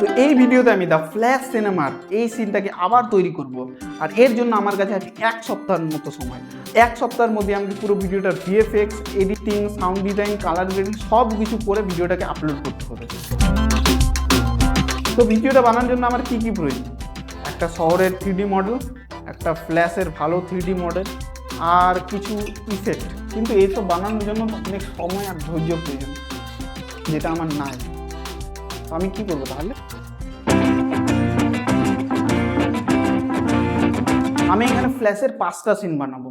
তো এই ভিডিওতে আমি দ্য ফ্ল্যাশ সিনেমার এই সিনটাকে আবার তৈরি করব। আর এর জন্য আমার কাছে আছে এক সপ্তাহের মতো সময়। এক সপ্তাহের মধ্যে আমি পুরো ভিডিওটার VFX, editing, sound design, colour grading সব কিছু করে ভিডিওটাকে আপলোড করতে হবে। তো ভিডিওটা বানানোর জন্য আমার কী কী প্রয়োজন? একটা শহরের থ্রিডি মডেল একটা ফ্ল্যাশের ভালো থ্রিডি মডেল আর কিছু ইফেক্ট কিন্তু এইসব বানানোর জন্য অনেক সময় আর ধৈর্য প্রয়োজন, যেটা আমার নাই। আমি কি করব তাহলে? আমি এখানে ফ্ল্যাশের পাঁচটা সিন বানাবো।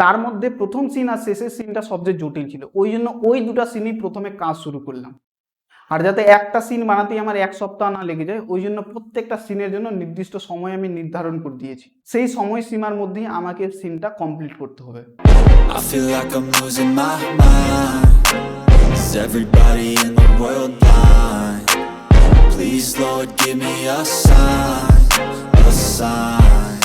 তার মধ্যে প্রথম সিন আর শেষের সিনটা সবচেয়ে জটিল ছিল। ওই জন্য ওই দুটো সিনই প্রথমে কাজ শুরু করলাম। আর যাতে একটা সিন বানাতেই আমার এক সপ্তাহ না লেগে যায়, ওই জন্য প্রত্যেকটা সিনের জন্য নির্দিষ্ট সময় আমি নির্ধারণ করে দিয়েছি। সেই সময় সীমার মধ্যেই আমাকে সিনটা কমপ্লিট করতে হবে। Everybody in the world blind? Please, Lord, give me a sign, a sign.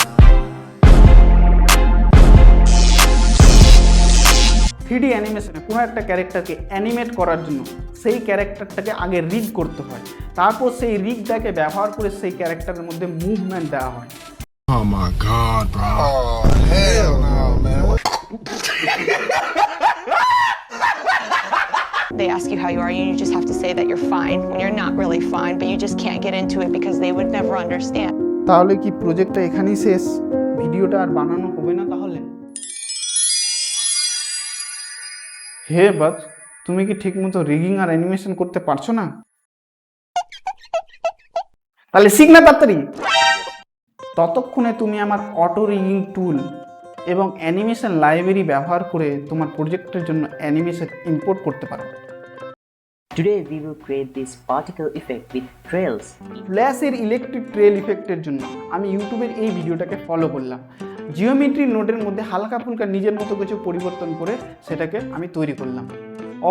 Three D অ্যানিমেশনে কোনো একটা ক্যারেক্টারকে অ্যানিমেট করার জন্য সেই ক্যারেক্টারটাকে আগে রিগ করতে হয় তারপর সেই রিগটাকে ব্যবহার করে সেই ক্যারেক্টারের মধ্যে মুভমেন্ট দেওয়া হয় Oh my god, bro. Oh, hell no, man. They ask you how you are, and you just have to say that you're fine when you're not really fine, but you just can't get into it because they would never understand. তাহলে কি প্রজেক্টটা এখানেই শেষ? ভিডিওটা আর বানানো হবে না তাহলে? হে বাজ তুমি কি ঠিকমতো রিগিং আর অ্যানিমেশন করতে পারছ না? তাহলে শিখ না তাড়াতাড়ি। ততক্ষণে তুমি আমার অটো রিগিং টুল এবং অ্যানিমেশন লাইব্রেরি ব্যবহার করে তোমার প্রজেক্টের জন্য অ্যানিমেশন ইম্পোর্ট করতে পারো। Today we will create this particle effect with trails. ফ্ল্যাশের ইলেকট্রিক ট্রেল ইফেক্টের জন্য আমি ইউটিউবের এই ভিডিওটাকে ফলো করলাম। জিওমেট্রি নোটের মধ্যে হালকা ফুলকা নিজের মতো কিছু পরিবর্তন করে সেটাকে আমি তৈরি করলাম।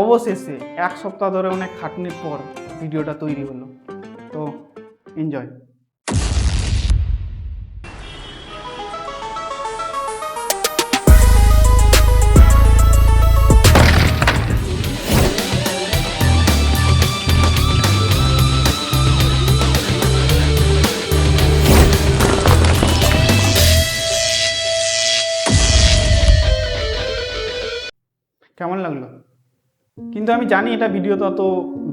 অবশেষে এক সপ্তাহ ধরে অনেক খাটনির পর ভিডিওটা তৈরি হলো। তো এনজয় কেমন লাগল? কিন্তু আমি জানি এটা ভিডিওতে অত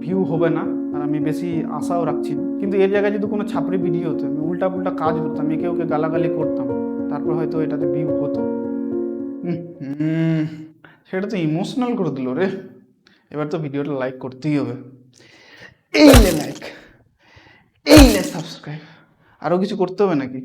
ভিউ হবে না, আর আমি বেশি আশাও রাখছি না। কিন্তু এর জায়গায় যদি কোনো ছাপড়ি ভিডিও হতো, আমি উল্টা পুল্টা কাজ করতাম, একে ওকে গালাগালি করতাম, তারপর হয়তো এটাতে ভিউ হতো। সেটা তো ইমোশনাল করে দিল রে। এবার তো ভিডিওটা লাইক করতেই হবে। এই লাইক এই লে সাবস্ক্রাইব আরও কিছু করতে হবে নাকি?